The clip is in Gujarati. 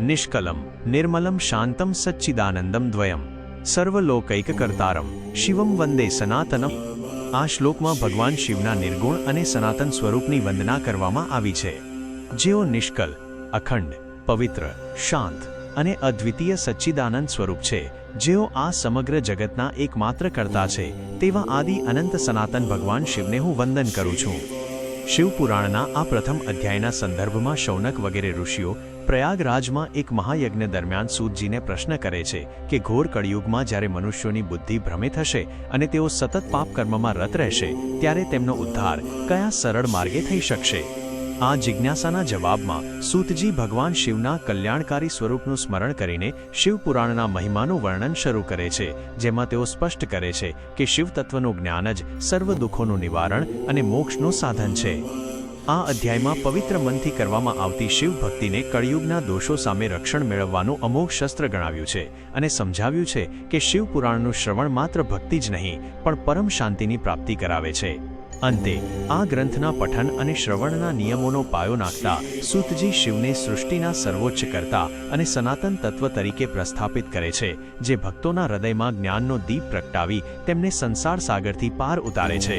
નિષ્કલમ નિર્મલમ શાંતમ સચ્ચિદાનંદમ દ્વયમ સર્વલોકૈકકર્તારમ શિવમ વંદે સનાતનમ આ શ્લોકમાં ભગવાન શિવના નિર્ગુણ અને સનાતન સ્વરૂપની વંદના કરવામાં આવી છે જેઓ નિષ્કલ અખંડ પવિત્ર શાંત અને અદ્વિતીય સચ્ચિદાનંદ સ્વરૂપ છે જેઓ આ સમગ્ર જગતના એકમાત્ર કર્તા છે તેવા આદિ અનંત સનાતન ભગવાન શિવને હું વંદન કરું છું શિવપુરાણના આ પ્રથમ અધ્યાયના સંદર્ભમાં શૌનક વગેરે ઋષિઓ પ્રયાગરાજમાં એક મહાયજ્ઞ દરમિયાન સૂતજીને પ્રશ્ન કરે છે કે ઘોર કળિયુગમાં જ્યારે મનુષ્યોની બુદ્ધિ ભ્રમિત હશે અને તેઓ સતત પાપ કર્મમાં રત રહેશે, ત્યારે તેમનો ઉદ્ધાર કયા સરળ માર્ગે થઈ શકશે? આ જિજ્ઞાસાના જવાબમાં સૂતજી ભગવાન શિવના કલ્યાણકારી સ્વરૂપનું સ્મરણ કરીને શિવપુરાણના મહિમાનું વર્ણન શરૂ કરે છે, જેમાં તેઓ સ્પષ્ટ કરે છે કે શિવ તત્વનું જ્ઞાન જ સર્વ દુઃખોનું નિવારણ અને મોક્ષનું સાધન છે. આ અધ્યાયમાં પવિત્ર મનથી કરવામાં આવતી શિવ ભક્તિને કળિયુગના દોષો સામે રક્ષણ મેળવવાનું અમોઘ શસ્ત્ર ગણાવ્યું છે અને સમજાવ્યું છે કે શિવપુરાણનું શ્રવણ માત્ર ભક્તિ જ નહીં, પણ પરમ શાંતિની પ્રાપ્તિ કરાવે છે. અંતે આ ગ્રંથના પઠન અને શ્રવણના નિયમોનો પાયો નાખતા સુતજી શિવને સૃષ્ટિના સર્વોચ્ચ કરતા અને સનાતન તત્વ તરીકે પ્રસ્થાપિત કરે છે, જે ભક્તોના હૃદયમાં જ્ઞાનનો દીપ પ્રગટાવી તેમને સંસાર સાગરથી પાર ઉતારે છે.